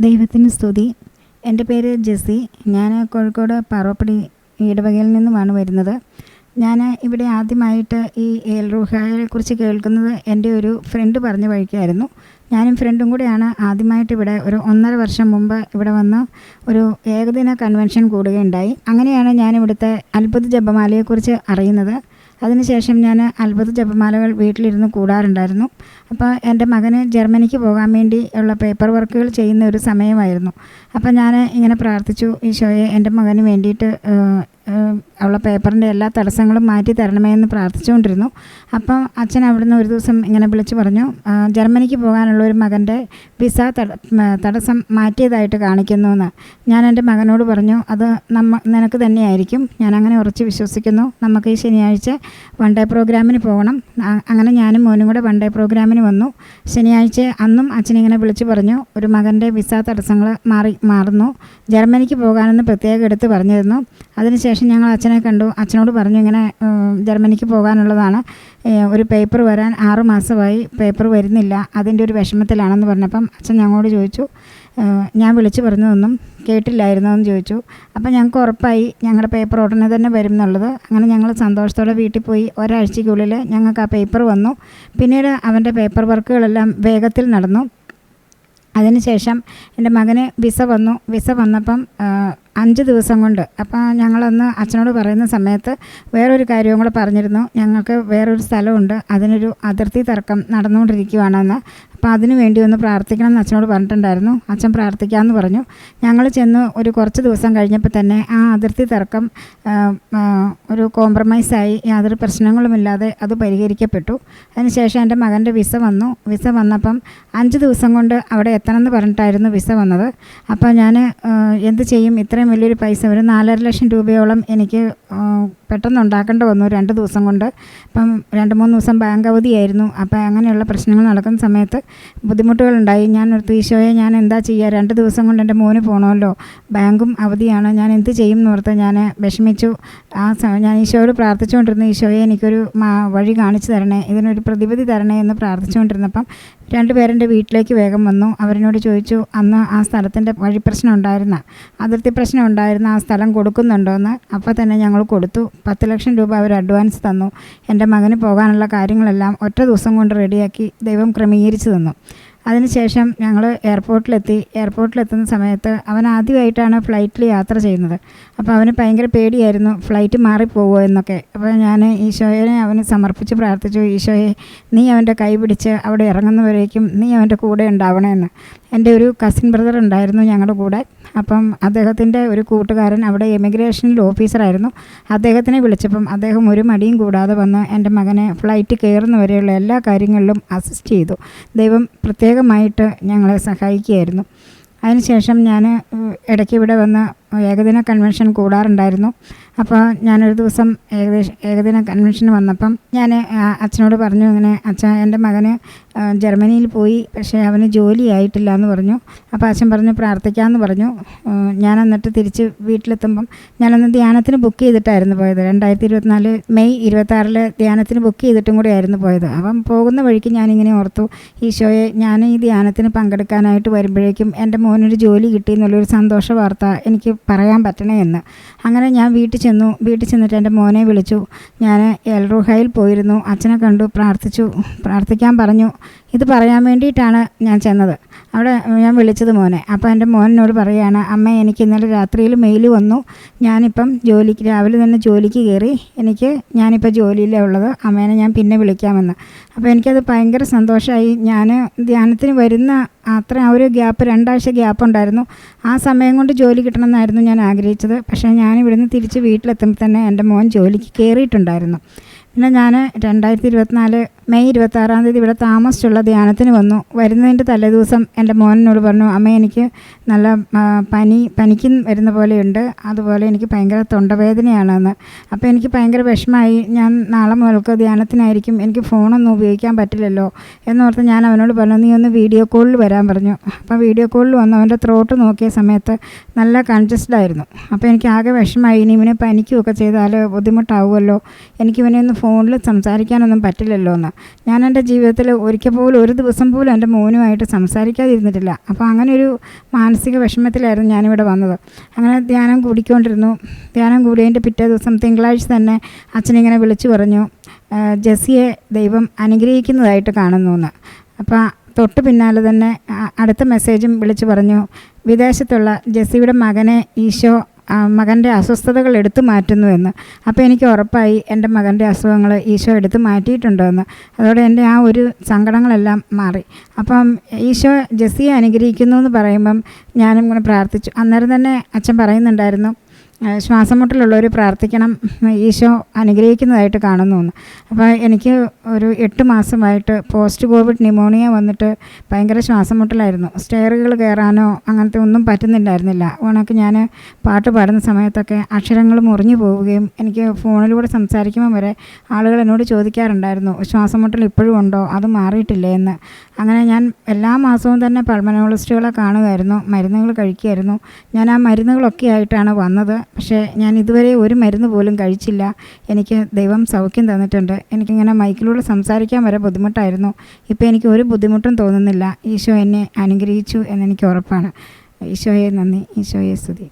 ദൈവത്തിന് സ്തുതി. എന്റെ പേര് ജെസ്സി. ഞാൻ കോഴിക്കോട് പാറോപ്പടി ഇടവകയിൽ നിന്നുമാണ് വരുന്നത്. ഞാൻ ഇവിടെ ആദ്യമായിട്ട് ഈ റൂഹായെ കുറിച്ച് കേൾക്കുന്നത് എന്റെ ഒരു ഫ്രണ്ട് പറഞ്ഞു വഴിക്കായിരുന്നു. ഞാനും ഫ്രണ്ടും കൂടെയാണ് ആദ്യമായിട്ട് ഇവിടെ ഒരു ഒന്നര വർഷം മുമ്പ് ഇവിടെ വന്ന് ഒരു ഏകദിന കൺവെൻഷൻ കൂടുകയുണ്ടായി. അങ്ങനെയാണ് ഞാൻ ഇവിടുത്തെ അത്ഭുത ജപമാലയെക്കുറിച്ച് അറിയുന്നത്. അതിനുശേഷം ഞാൻ അത്ഭുത ജപമാലകൾ വീട്ടിലിരുന്ന് കൂടാറുണ്ടായിരുന്നു. അപ്പോൾ എന്റെ മകന് ജർമ്മനിക്ക് പോകാൻ വേണ്ടി ഉള്ള പേപ്പർ വർക്കുകൾ ചെയ്യുന്ന ഒരു സമയമായിരുന്നു. അപ്പോൾ ഞാൻ ഇങ്ങനെ പ്രാർത്ഥിച്ചു ഈശോയെ എന്റെ മകന് വേണ്ടിയിട്ട് ഉള്ള പേപ്പറിന്റെ എല്ലാ തടസ്സങ്ങളും മാറ്റി തരണമേ എന്ന് പ്രാർത്ഥിച്ചുകൊണ്ടിരുന്നു. അപ്പം അച്ഛൻ അവിടുന്ന് ഒരു ദിവസം ഇങ്ങനെ വിളിച്ചു പറഞ്ഞു ജർമ്മനിക്ക് പോകാനുള്ള ഒരു മകന്റെ വിസ തടസ്സം മാറ്റിയതായിട്ട് കാണിക്കുന്നു എന്ന് ഞാൻ എന്റെ മകനോട് പറഞ്ഞു അത് നമ്മ നിനക്ക് തന്നെയായിരിക്കും. ഞാൻ അങ്ങനെ ഉറച്ച് വിശ്വസിക്കുന്നു. നമുക്ക് ഈ ശനിയാഴ്ച വൺ ഡേ പ്രോഗ്രാമിന് പോകണം. അങ്ങനെ ഞാനും മോനും കൂടെ വൺ ഡേ പ്രോഗ്രാമിന് വന്നു. ശനിയാഴ്ച അന്നും അച്ഛനിങ്ങനെ വിളിച്ചു പറഞ്ഞു ഒരു മകന്റെ വിസ തടസ്സങ്ങൾ മാറി മാറുന്നു. ജർമ്മനിക്ക് പോകാനെന്ന് പ്രത്യേകം എടുത്ത് പറഞ്ഞിരുന്നു. അതിനുശേഷം ഞങ്ങൾ അച്ഛനെ കണ്ടു. അച്ഛനോട് പറഞ്ഞു ഇങ്ങനെ ജർമ്മനിക്ക് പോകാനുള്ളതാണ്. ഒരു പേപ്പർ വരാൻ ആറുമാസമായി പേപ്പർ വരുന്നില്ല. അതിന്റെ ഒരു വിഷമത്തിലാണെന്ന് പറഞ്ഞപ്പം അച്ഛൻ ഞങ്ങളോട് ചോദിച്ചു ഞാൻ വിളിച്ചു പറഞ്ഞതൊന്നും കേട്ടില്ലായിരുന്നോ എന്ന് ചോദിച്ചു. അപ്പം ഞങ്ങൾക്ക് ഉറപ്പായി ഞങ്ങളുടെ പേപ്പർ ഉടനെ തന്നെ വരും എന്നുള്ളത്. അങ്ങനെ ഞങ്ങൾ സന്തോഷത്തോടെ വീട്ടിൽ പോയി ഒരാഴ്ചയ്ക്കുള്ളിൽ ഞങ്ങൾക്ക് ആ പേപ്പർ വന്നു. പിന്നീട് അവന്റെ പേപ്പർ വർക്കുകളെല്ലാം വേഗത്തിൽ നടന്നു. അതിനുശേഷം എന്റെ മകന് വിസ വന്നു. വിസ വന്നപ്പം അഞ്ച് ദിവസം കൊണ്ട്. അപ്പോൾ ഞങ്ങളന്ന് അച്ഛനോട് പറയുന്ന സമയത്ത് വേറൊരു കാര്യവും കൂടെ പറഞ്ഞിരുന്നു. ഞങ്ങൾക്ക് വേറൊരു സ്ഥലമുണ്ട്. അതിനൊരു അതിർത്തി തർക്കം നടന്നുകൊണ്ടിരിക്കുകയാണെന്ന് അപ്പോൾ അതിനു വേണ്ടി ഒന്ന് പ്രാർത്ഥിക്കണം എന്ന് അച്ഛനോട് പറഞ്ഞിട്ടുണ്ടായിരുന്നു. അച്ഛൻ പ്രാർത്ഥിക്കാമെന്ന് പറഞ്ഞു. ഞങ്ങൾ ചെന്ന് ഒരു കുറച്ച് ദിവസം കഴിഞ്ഞപ്പോൾ തന്നെ ആ അതിർത്തി തർക്കം ഒരു കോംപ്രമൈസായി യാതൊരു പ്രശ്നങ്ങളുമില്ലാതെ അത് പരിഹരിക്കപ്പെട്ടു. അതിനുശേഷം എന്റെ മകന്റെ വിസ വന്നു. വിസ വന്നപ്പം അഞ്ച് ദിവസം കൊണ്ട് അവിടെ എത്തണം എന്ന് പറഞ്ഞിട്ടായിരുന്നു വിസ വന്നത്. അപ്പോൾ ഞാൻ എന്ത് ചെയ്യും? ഇത്രയും വലിയൊരു പൈസ ഒരു നാലര ലക്ഷം രൂപയോളം എനിക്ക് പെട്ടെന്ന് ഉണ്ടാക്കേണ്ടി വന്നു രണ്ട് ദിവസം കൊണ്ട്. അപ്പം രണ്ട് മൂന്ന് ദിവസം ബാങ്ക് അവധിയായിരുന്നു. അപ്പോൾ അങ്ങനെയുള്ള പ്രശ്നങ്ങൾ നടക്കുന്ന സമയത്ത് ബുദ്ധിമുട്ടുകളുണ്ടായി. ഞാൻ ഒരു ഈശോയെ ഞാൻ എന്താ ചെയ്യുക? രണ്ട് ദിവസം കൊണ്ട് എന്റെ മോന് പോകണമല്ലോ ബാങ്കും അവധിയാണ്. ഞാൻ എന്ത് ചെയ്യും? എന്ന് ഓർത്ത് ഞാൻ വിഷമിച്ചു. ആ ഞാൻ ഈശോയോട് പ്രാർത്ഥിച്ചുകൊണ്ടിരുന്നു ഈശോയെ എനിക്കൊരു വഴി കാണിച്ചു തരണേ. ഇതിനൊരു പ്രതിവിധി തരണേ എന്ന് പ്രാർത്ഥിച്ചുകൊണ്ടിരുന്നപ്പം രണ്ടുപേരെന്റെ വീട്ടിലേക്ക് വേഗം വന്നു. അവരിനോട് ചോദിച്ചു അന്ന് ആ സ്ഥലത്തിന്റെ വഴി പ്രശ്നം ഉണ്ടായിരുന്ന? അതിർത്തി പ്രശ്നം ഉണ്ടായിരുന്ന ആ സ്ഥലം കൊടുക്കുന്നുണ്ടോയെന്ന് അപ്പോൾ തന്നെ ഞങ്ങൾ കൊടുത്തു. പത്ത് ലക്ഷം രൂപ അവർ അഡ്വാൻസ് തന്നു. എന്റെ മകന് പോകാനുള്ള കാര്യങ്ങളെല്ലാം ഒറ്റ ദിവസം കൊണ്ട് റെഡിയാക്കി ദൈവം ക്രമീകരിച്ചു തന്നു. അതിനുശേഷം ഞങ്ങൾ എയർപോർട്ടിലെത്തി. എയർപോർട്ടിലെത്തുന്ന സമയത്ത് അവൻ ആദ്യമായിട്ടാണ് ഫ്ലൈറ്റിൽ യാത്ര ചെയ്യുന്നത്. അപ്പോൾ അവന് ഭയങ്കര പേടിയായിരുന്നു ഫ്ലൈറ്റ് മാറിപ്പോകുമോ എന്നൊക്കെ. അപ്പോൾ ഞാൻ ഈശോയെ അവന് സമർപ്പിച്ച് പ്രാർത്ഥിച്ചു ഈശോയെ നീ അവന്റെ കൈ പിടിച്ച് അവിടെ ഇറങ്ങുന്നവരേക്കും നീ അവന്റെ കൂടെ ഉണ്ടാവണമെന്ന് എന്റെ ഒരു കസിൻ ബ്രദർ ഉണ്ടായിരുന്നു ഞങ്ങളുടെ കൂടെ. അപ്പം അദ്ദേഹത്തിന്റെ ഒരു കൂട്ടുകാരൻ അവിടെ എമിഗ്രേഷനിൽ ഓഫീസറായിരുന്നു അദ്ദേഹത്തിനെ വിളിച്ചപ്പം അദ്ദേഹം ഒരു മടിയും കൂടാതെ വന്ന് എന്റെ മകനെ ഫ്ലൈറ്റ് കയറുന്നവരെയുള്ള എല്ലാ കാര്യങ്ങളിലും അസിസ്റ്റ് ചെയ്തു. ദൈവം പ്രത്യേകമായിട്ട് ഞങ്ങളെ സഹായിക്കുകയായിരുന്നു. അതിനുശേഷം ഞാൻ ഇടയ്ക്ക് ഇവിടെ വന്ന് ഏകദിന കൺവെൻഷൻ കൂടാറുണ്ടായിരുന്നു. അപ്പോൾ ഞാനൊരു ദിവസം ഏകദേശം ഏകദിന കൺവെൻഷന് വന്നപ്പം ഞാൻ അച്ഛനോട് പറഞ്ഞു ഇങ്ങനെ അച്ഛ എന്റെ മകന് ജർമ്മനിയിൽ പോയി പക്ഷേ അവന് ജോലി ആയിട്ടില്ല എന്ന് പറഞ്ഞു. അപ്പോൾ അച്ഛൻ പറഞ്ഞു പ്രാർത്ഥിക്കാമെന്ന് പറഞ്ഞു. ഞാൻ എന്നിട്ട് തിരിച്ച് വീട്ടിലെത്തുമ്പം ഞാനന്ന് ധ്യാനത്തിന് ബുക്ക് ചെയ്തിട്ടായിരുന്നു പോയത്. രണ്ടായിരത്തി ഇരുപത്തിനാല് മെയ് ഇരുപത്താറിൽ ധ്യാനത്തിന് ബുക്ക് ചെയ്തിട്ടും കൂടെ ആയിരുന്നു പോയത്. അപ്പം പോകുന്ന വഴിക്ക് ഞാനിങ്ങനെ ഓർത്തു ഈശോയെ ഞാൻ ഈ ധ്യാനത്തിന് പങ്കെടുക്കാനായിട്ട് വരുമ്പോഴേക്കും എന്റെ മോനൊരു ജോലി കിട്ടി എന്നുള്ളൊരു സന്തോഷ വാർത്ത എനിക്ക് പറയാൻ പറ്റണേ എന്ന്. അങ്ങനെ ഞാൻ വീട്ടിൽ ചെന്നു. വീട്ടിൽ ചെന്നിട്ട് എന്റെ മോനെ വിളിച്ചു. ഞാൻ എൽറുഹയിൽ പോയിരുന്നു. അച്ഛനെ കണ്ടു പ്രാർത്ഥിച്ചു പ്രാർത്ഥിക്കാൻ പറഞ്ഞു. ഇത് പറയാൻ വേണ്ടിയിട്ടാണ് ഞാൻ ചെന്നത്. അവിടെ ഞാൻ വിളിച്ചത് മോനെ. അപ്പോൾ എന്റെ മോനോട് പറയുകയാണ് അമ്മ എനിക്ക് ഇന്നലെ രാത്രിയിൽ മെയിൽ വന്നു. ഞാനിപ്പം ജോലിക്ക് രാവിലെ തന്നെ ജോലിക്ക് കയറി എനിക്ക് ഞാനിപ്പോൾ ജോലിയിലേ ഉള്ളത്. അമ്മേനെ ഞാൻ പിന്നെ വിളിക്കാമെന്ന്. അപ്പോൾ എനിക്കത് ഭയങ്കര സന്തോഷമായി ഞാൻ ധ്യാനത്തിന് വരുന്ന അത്ര ആ ഒരു ഗ്യാപ്പ് രണ്ടാഴ്ച ഗ്യാപ്പ് ഉണ്ടായിരുന്നു. ആ സമയം കൊണ്ട് ജോലി കിട്ടണമെന്നായിരുന്നു ഞാൻ ആഗ്രഹിച്ചത്. പക്ഷേ ഞാൻ ഇവിടുന്ന് തിരിച്ച് വീട്ടിലെത്തുമ്പോൾ തന്നെ എന്റെ മോൻ ജോലിക്ക് കയറിയിട്ടുണ്ടായിരുന്നു. പിന്നെ ഞാൻ രണ്ടായിരത്തി ഇരുപത്തിനാല് മെയ് ഇരുപത്താറാം തീയതി ഇവിടെ താമസിച്ചുള്ള ധ്യാനത്തിന് വന്നു. വരുന്നതിന്റെ തലേദിവസം എന്റെ മോനോട് പറഞ്ഞു അമ്മ എനിക്ക് നല്ല പനി പനിക്കും വരുന്ന പോലെയുണ്ട്. അതുപോലെ എനിക്ക് ഭയങ്കര തൊണ്ടവേദനയാണെന്ന്. അപ്പോൾ എനിക്ക് ഭയങ്കര വിഷമമായി. ഞാൻ നാളെ മുതൽക്ക് ധ്യാനത്തിനായിരിക്കും. എനിക്ക് ഫോണൊന്നും ഉപയോഗിക്കാൻ പറ്റില്ലല്ലോ. എന്നോർത്ത് ഞാൻ അവനോട് പറഞ്ഞു നീ ഒന്ന് വീഡിയോ കോളിൽ വരാൻ പറഞ്ഞു. അപ്പോൾ വീഡിയോ കോളിൽ വന്ന് അവന്റെ ത്രോട്ട് നോക്കിയ സമയത്ത് നല്ല കൺജസ്റ്റഡ് ആയിരുന്നു. അപ്പോൾ എനിക്ക് ആകെ വിഷമമായി. ഇനി ഇവനെ പനിക്കുകയൊക്കെ ചെയ്താൽ ബുദ്ധിമുട്ടാവുമല്ലോ. എനിക്കിവനെ ഒന്ന് ഫോണിൽ സംസാരിക്കാനൊന്നും പറ്റില്ലല്ലോ എന്ന് ഞാൻ എന്റെ ജീവിതത്തിൽ ഒരിക്കൽ പോലും ഒരു ദിവസം പോലും എന്റെ മോനുമായിട്ട് സംസാരിക്കാതിരുന്നിട്ടില്ല. അപ്പോൾ അങ്ങനെ ഒരു മാനസിക വിഷമത്തിലായിരുന്നു ഞാനിവിടെ വന്നത്. അങ്ങനെ ധ്യാനം കൂടിക്കൊണ്ടിരുന്നു. ധ്യാനം കൂടിയതിന്റെ പിറ്റേ ദിവസം തിങ്കളാഴ്ച തന്നെ അച്ഛനിങ്ങനെ വിളിച്ചു പറഞ്ഞു "ആ, ജെസ്സിയെ ദൈവം അനുഗ്രഹിക്കുന്നതായിട്ട് കാണുന്നു എന്ന്. അപ്പോൾ തൊട്ട് പിന്നാലെ തന്നെ അടുത്ത മെസ്സേജും വിളിച്ചു പറഞ്ഞു വിദേശത്തുള്ള ജെസ്സിയുടെ മകനെ ഈശോ മകന്റെ അസ്വസ്ഥതകൾ എടുത്തു മാറ്റുന്നുവെന്ന്. അപ്പോൾ എനിക്ക് ഉറപ്പായി എന്റെ മകന്റെ അസുഖങ്ങൾ ഈശോ എടുത്തു മാറ്റിയിട്ടുണ്ടോ എന്ന് അതോടെ എന്റെ ആ ഒരു സങ്കടങ്ങളെല്ലാം മാറി. അപ്പം ഈശോ ജെസ്സിയെ അനുഗ്രഹിക്കുന്നു എന്ന് പറയുമ്പം ഞാനും ഇങ്ങനെ പ്രാർത്ഥിച്ചു. അന്നേരം തന്നെ അച്ഛൻ പറയുന്നുണ്ടായിരുന്നു ശ്വാസമുട്ടലുള്ളവർ പ്രാർത്ഥിക്കണം ഈശോ അനുഗ്രഹിക്കുന്നതായിട്ട് കാണുന്നു എന്ന്. അപ്പോൾ എനിക്ക് ഒരു എട്ട് മാസമായിട്ട് പോസ്റ്റ് കോവിഡ് ന്യൂമോണിയ വന്നിട്ട് ഭയങ്കര ശ്വാസമുട്ടലായിരുന്നു. സ്റ്റെയറുകൾ കയറാനോ അങ്ങനത്തെ ഒന്നും പറ്റുന്നില്ലായിരുന്നില്ല ഉണക്ക് ഞാൻ പാട്ട് പാടുന്ന സമയത്തൊക്കെ അക്ഷരങ്ങൾ മുറിഞ്ഞു പോവുകയും എനിക്ക് ഫോണിലൂടെ സംസാരിക്കുമ്പോൾ വരെ ആളുകൾ എന്നോട് ചോദിക്കാറുണ്ടായിരുന്നു ശ്വാസമുട്ടൽ ഇപ്പോഴും ഉണ്ടോ? അത് മാറിയിട്ടില്ലേ? എന്ന്. അങ്ങനെ ഞാൻ എല്ലാ മാസവും തന്നെ പൾമനോളജിസ്റ്റുകളെ കാണുമായിരുന്നു മരുന്നുകൾ കഴിക്കുമായിരുന്നു ഞാൻ ആ മരുന്നുകളൊക്കെ ആയിട്ടാണ് വന്നത്. പക്ഷേ ഞാൻ ഇതുവരെ ഒരു മരുന്ന് പോലും കഴിച്ചില്ല. എനിക്ക് ദൈവം സൗഖ്യം തന്നിട്ടുണ്ട്. എനിക്കിങ്ങനെ മൈക്കിലൂടെ സംസാരിക്കാൻ വരെ ബുദ്ധിമുട്ടായിരുന്നു. ഇപ്പോൾ എനിക്ക് ഒരു ബുദ്ധിമുട്ടും തോന്നുന്നില്ല. ഈശോ എന്നെ അനുഗ്രഹിച്ചു എന്നെനിക്ക് ഉറപ്പാണ്. ഈശോയെ നന്ദി. ഈശോയെ സ്തുതി.